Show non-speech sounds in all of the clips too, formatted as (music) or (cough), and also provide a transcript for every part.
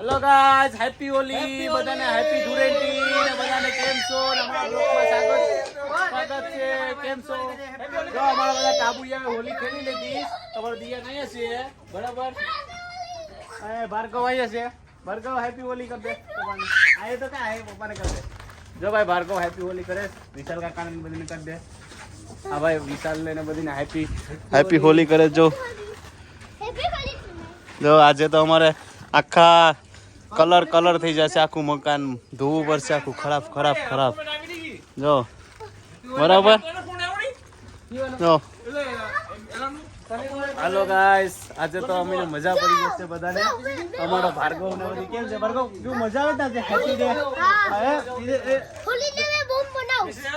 Hello guys happy Holi બધાને happy Dhuleti. ને બધાને કેમ છો? ને અમારા બ્લોગમાં સ્વાગત સ્વાગત છે. કેમ છો? જો અમારા બધા ટાબુડિયા હોલી ખેલી લીધી. તમારો દિયા નહીં છે. બરાબર? એ ભાર્ગવ અહીંયા છે. ભાર્ગવ હેપી હોલી કર દે પપ્પાને તો ક્યાં આયે પપ્પાને કર દે જો ભાઈ ભાર્ગવ હેપી હોલી કરે વિશાલ કાકાને બધાને કર દે હા ભાઈ વિશાલ ને બધીને હેપી હેપી હોલી કરે જો. જો આજે તો અમારે આખા કલર કલર થઈ જશે આખું મકાન. ધોવું પડશે આખું. ખરાબ ખરાબ ખરાબ. જો. બરાબર? જો. હાલો ગાઈસ આજે તો અમે મજા પડી જશે બધાને. અમારો ભાર્ગવ ને બધી કેમ છે? ભાર્ગવ જો મજા આવે ને હેપી ડે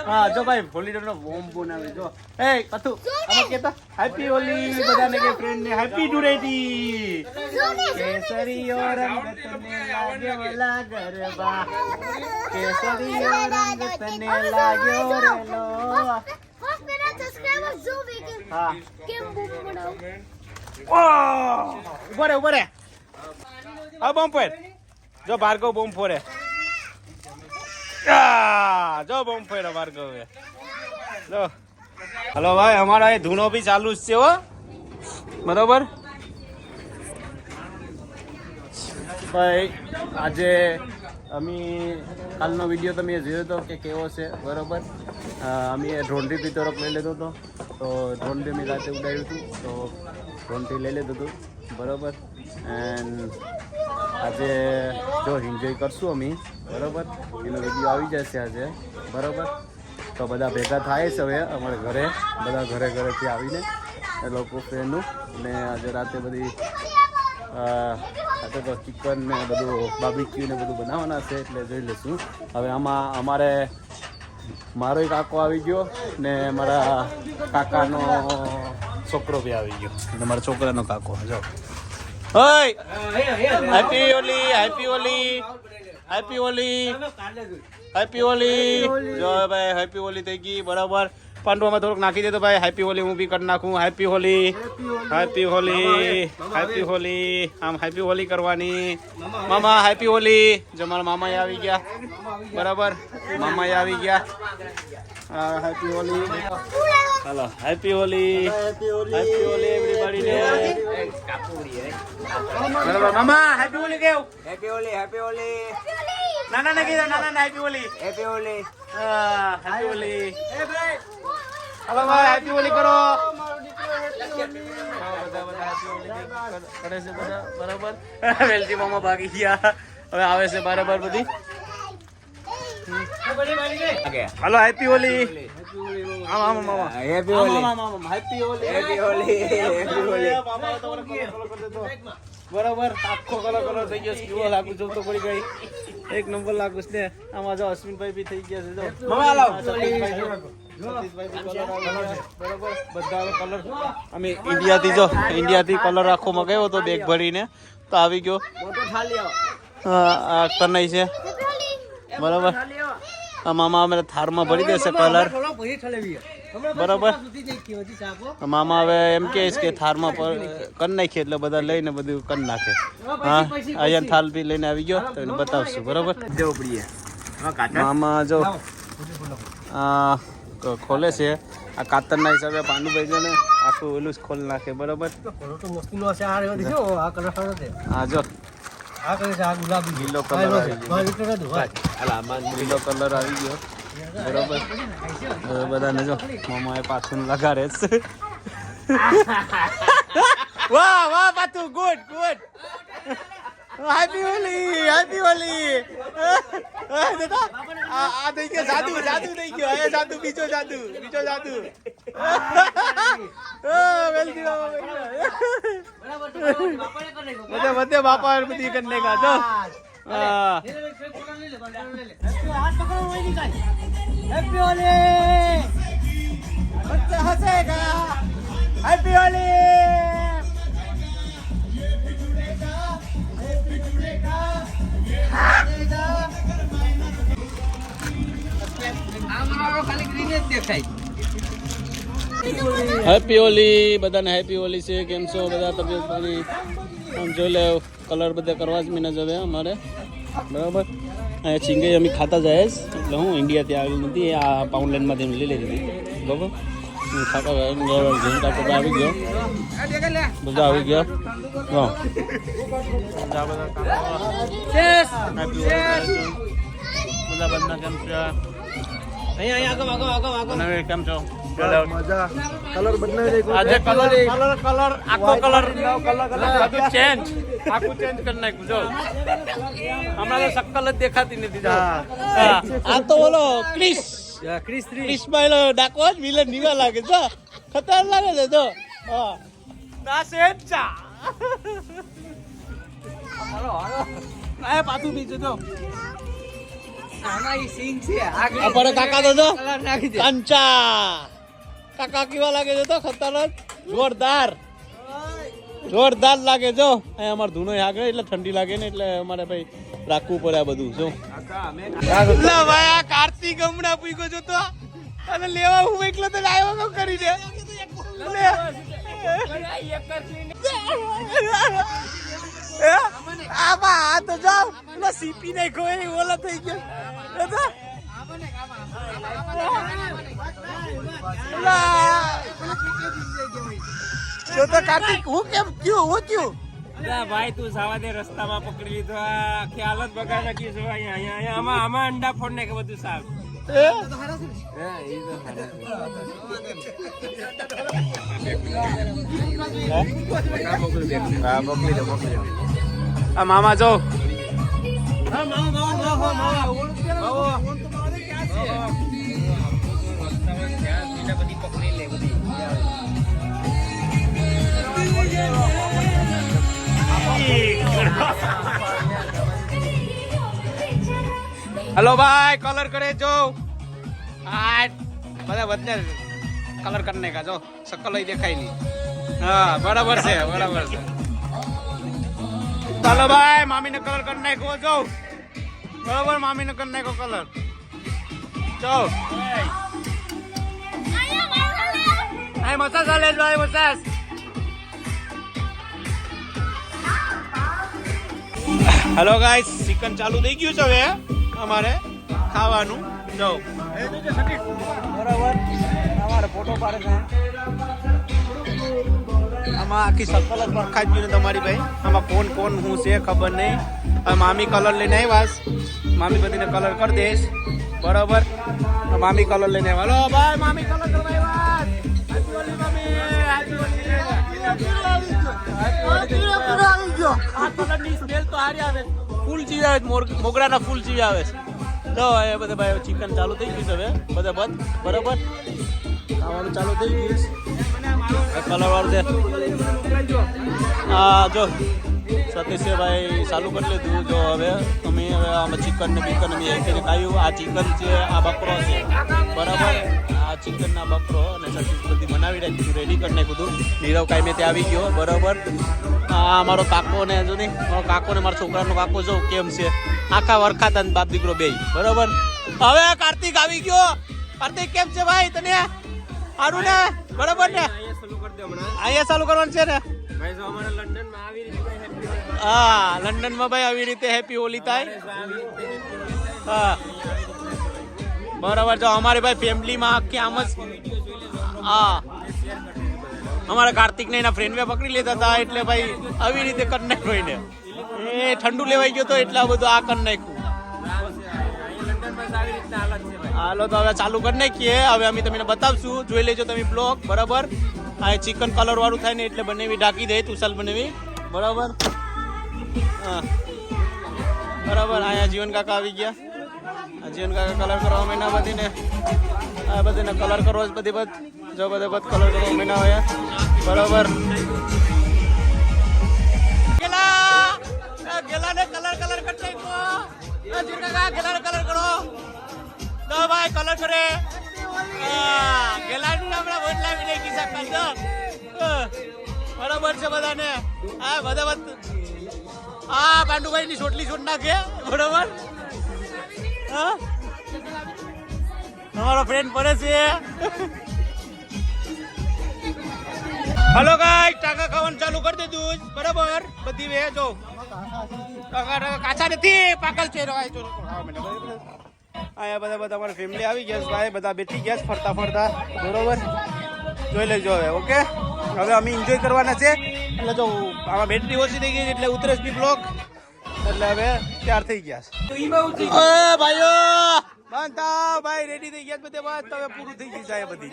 હા જો ભાઈ હોલીડે નો બોમ્બ બનાવે જો. એ કથુ અમે કેતા હેપી હોલી બધાને કે ફ્રેન્ડ ને હેપી ડુરેટી કેસરીયો રંગ તને લાગ્યો લા ગરબા. કેસરીયો રંગ તને લાગ્યો રે લો હા. ઓ ઊભો રે ઊભો રે. આ બોમ્બ પર. જો ભાર્ગવ બોમ્બ ફોડે જો ફેર અમાર ભાર્ગવે જો હલો ભાઈ, અમારા એ ધૂણો બી ચાલુ જ છે હો. બરોબર? ભાઈ, આજે અમે કાલનો વીડિયો તમે જોયો હતો કે કેવો છે, બરોબર? અમે ઢોંઢી તરફ લઈ લીધો હતો. તો ઢોંઢી મેં રાતે ઉડાડ્યું હતું, તો ઢોંઢી લઈ લીધું હતું, બરોબર? એન્ડ આજે જો એન્જોય કરશું અમે બરાબર? એનો વીડિયો આવી જશે આજે બરાબર? તો બધા ભેગા થાય છે હવે અમારે ઘરે બધા ઘરે ઘરેથી આવીને એ લોકો ફ્રેન્ડનું અને આજે રાતે બધી અ, તો ચિકન ને બધું બાબીક્યુ ને બધું બનાવવાના છે એટલે જોઈ લઈશું. હવે આમાં અમારે મારો એક કાકો આવી ગયો ને મારા કાકાનો છોકરો બી આવી ગયો. અને મારા છોકરાનો કાકો જો. ઓય happy Holi happy Holi happy Holi happy Holi જો ભાઈ હેપી હોલી થઈ ગઈ બરાબર પાંડવામાં થોડુંક નાખી દે તો ભાઈ હેપી હોલી હું બી કરી નાખું happy Holi happy Holi happy Holi આમ હેપી હોલી કરવાની મામા હેપી હોલી જો મારા મામા આવી ગયા બરાબર મામા આવી ગયા હા હેપી હોલી હાલો happy Holi happy Holi everybody ને બરાબર મામા હેપી હોલી કેવું હેપી હોલી હેપી હોલી નાના ને કીધું નાના ને હેપી હોલી હેપી હોલી હા હેપી હોલી હાલો ભાઈ હેપી હોલી કરો હા, બધા બધા happy હોલી કરે છે બધા બરાબર વેલજી મામા ભાગી ગયા હવે આવે છે બરાબર બધી હાલો હેપી હોલી. આમ હેપી હોલી. Happy happy. બરાબર આખો કલર કલર થઈ ગયો છે. કેવો લાગુ છું તો પડી ગઈ. એક નંબર લાગુ છે ને. આમાં જો અશ્વિનભાઈ બી થઈ ગયા છે જો. મમા લાવો. જો. અમે ઇન્ડિયાથી જો ઇન્ડિયાથી કલર આખો મગાવ્યો હતો બેગ ભરીને. તો આવી ગયો. કનાઈ છે. બરાબર? મામા અમે થારમાં ભરી દેશે કલર. બરાબર. મામા હવે એમ કે કે થારમાં પર કરી નાખીએ એટલે બધા લઈને બધું કરી નાખે. હા અહીંયા થાલ બી લઈને આવી ગયો તો એને બતાવશું બરાબર? હા મામા જો આ ખોલે છે. આ કાતરના હિસાબે ભાઈ છે ને આખું ઓલું જ ખોલ નાખે બરાબર? આ જો લીલો કલર આવી ગયો. અલા માં લીલો કલર આવી ગયો. બરોબર? હવે બધાને જો મામાએ પાછું લગાડે છે. (laughs) વાહ વાહ પાછું good good. Happy Holi happy Holi આ થઈ ગયો જાદુ જાદુ થઈ ગયો. હે જાદુ બીજો જાદુ બીજો જાદુ. બધે બધે બાપા બધી કરને કા જો. હેપી હોલી ખાલી ગ્રીન હેપી દેખાય હેપી હોલી બધાને હેપી હોલી છે કેમ છો? બધા તબિયત પાણી આમ જોઈ લે કલર બધા કરવા જ મહિના જવે અમારે. બરાબર? અહીંયા ચીંગઈ અમે ખાતા જાય જ. એટલે હું ઇન્ડિયાથી આવેલી નથી આ પાઉન્ડલેન્ડમાંથી લઈ લીધી. હતી બરાબર? હું ખાતા જાય કાકો આવી ગયો. બધા આવી ગયા. હા બધા બધા. બધા કેમ છે? આજે કલર કલર કલર આખો કલર બધું ચેન્જ આખું ચેન્જ કરી નાખ્યું જો. હમણાં તો શક્કલ જ દેખાતી નથી આ તો બોલો ક્રિસ. ક્રિસ ડાકો જ વિલન નીવા લાગે જો. ખતર લાગે છે જો. હા. ના સેજ ચા આ પાછું બીજું જો. આમાં ઈ સિંગ છે. આ પર કાકા તો દે. કંચા. કાકા કેવા લાગે છે તો? ખતરનાક. જોરદાર. જોરદાર લાગે જો અહીં અમાર ધૂનો આગળ એટલે ઠંડી લાગે ને એટલે અમારે ભાઈ રાખવું પડે આ બધું. જો લા ભાઈ આ કાર્તિક હમણાં પૂગ્યો જો તો. અને લેવા હું એકલો તો લાવ્યો કો કરી લે. આ બા આ તો જાવ સીપી નાખ્યો એ ઓલા થઈ ગયો. તો. જો તો કાર્તિક હું કેમ ક્યું? હું ક્યું? ભાઈ તું સાવા દે રસ્તામાં પકડી લીધો. આ ખ્યાલ જ બગાડ છે અહીંયા અહીંયા અહીંયા આમાં આમાં અંડા ફોડ ને કે બધું સાફ આ મામા મોકલી હલો ભાઈ કલર કરે જો. આ બધા વધને કલર કરી નાખ્યા, જો. શકલ ય દેખાય નહીં. હા, બરાબર છે બરાબર છે. ચાલો, ભાઈ, મામીને કલર કરી નાખો જો. બરાબર મામીને કરી નાખો કલર જો આય મસાજ આલે જો આય મસાજ. હેલો ગાઈસ ચિકન ચાલુ થઈ ગયું છે હવે અમારે ખાવાનું. જો બરાબર. તમારે ફોટો પાડે છે આમાં આખી સર્કલ જ પરખાઈ ગયું તમારી ભાઈ. આમાં કોણ કોણ હું છે ખબર નહીં. હવે મામી કલર લઈને આવ્યા છે. મામી બધીને કલર કરી દઈશ. બરાબર? મામી કલર લઈને આવ્યા. ભાઈ, મામી કલર કરવા આવ્યા મોગરાના ફૂલ જીવી આવે છે. તો એ બધા ભાઈ ચિકન ચાલુ થઈ ગયું હવે. બધા બંધ. બરાબર? ખાવાનું ચાલુ થઈ ગયું છે. કલર વાળું છે. હા જો, સતીશભાઈ ચાલુ કરી લીધું જો હવે. અમે હવે આમાં ચિકન ને બિકન અમે એક ખાયું. આ ચિકન છે આ બકરો છે. બરાબર? આ ચિકનના બકરો અને સતીશ બધી બનાવી રાખ્યું રેડી કરી નાખ્યું નીરવ કાંઈ મેં ત્યાં આવી ગયો, બરાબર? આ અમારો કાકો ને જો નહીં મારો કાકો ને મારા છોકરાનો કાકો જો, કેમ છે? આખા વરખાતા બાપ દીકરો બે બરાબર? હવે કાર્તિક આવી ગયો. કાર્તિક, કેમ છે ભાઈ તને? સારું ને? બરાબર ને? અહીંયા ચાલુ કરવાનું છે ને? હા લંડન લંડનમાં ભાઈ આવી રીતે હેપી હોલી થાય. હા. બરાબર જો અમારી ભાઈ ફેમિલીમાં આખી આમ જ હા. અમારા કાર્તિક ને એના ફ્રેન્ડ પકડી લેતા હતા એટલે ભાઈ આવી રીતે કરી નાખ્યો એને. એ ઠંડુ લેવાઈ ગયો તો એટલા બધું આ કરી નાખ્યું. હાલો, તો હવે ચાલુ કરી નાખીએ. હવે અમે તમને બતાવશું. જોઈ લેજો તમે બ્લોક બરાબર? આ ચિકન કલર વાળું થાય ને એટલે બનાવી ઢાંકી દે તુસલ બનાવી. બરાબર? હા. બરાબર, અહીંયા જીવન કાકા આવી ગયા. જીવન કાકા કલર કરવા મહિના બધીને. આ બધીને કલર કરવો જ બધી બધ જો બધે બધ કલર કરવા મહિના હોય. બરાબર? ગેલા ગેલાને કલર કલર કરી જીવન કલર કરો. તો ભાઈ કલર કરે. ગેલાનું શકલ તો હા, બરાબર છે બધાને. હા બધા હા પાંડુભાઈ ની ચોટલી છોડ નાખે બરાબર? હા? અમારો ફ્રેન્ડ પડે છે. હલો ગાઈસ ટાકા ખાવાનું ચાલુ કરી દીધું. બરાબર? બધી વે જો. કાચા નથી પાકલ છે? અહીંયા બધા બધા અમારી ફેમિલી આવી ગયા ભાઈ. બધા બેઠી ગયા ફરતા ફરતા. બરોબર? જોઈ લેજો હવે ઓકે? હવે અમે એન્જોય કરવાના છે. એટલે જો આમાં બેટરી ઓછી થઈ ગઈ એટલે ઉતરે બી બ્લોક એટલે હવે તૈયાર થઈ ગયા ભાઈઓ! થાવ ભાઈ. રેડી થઈ ગયા બધે હવે પૂરું થઈ ગયું છે આ બધી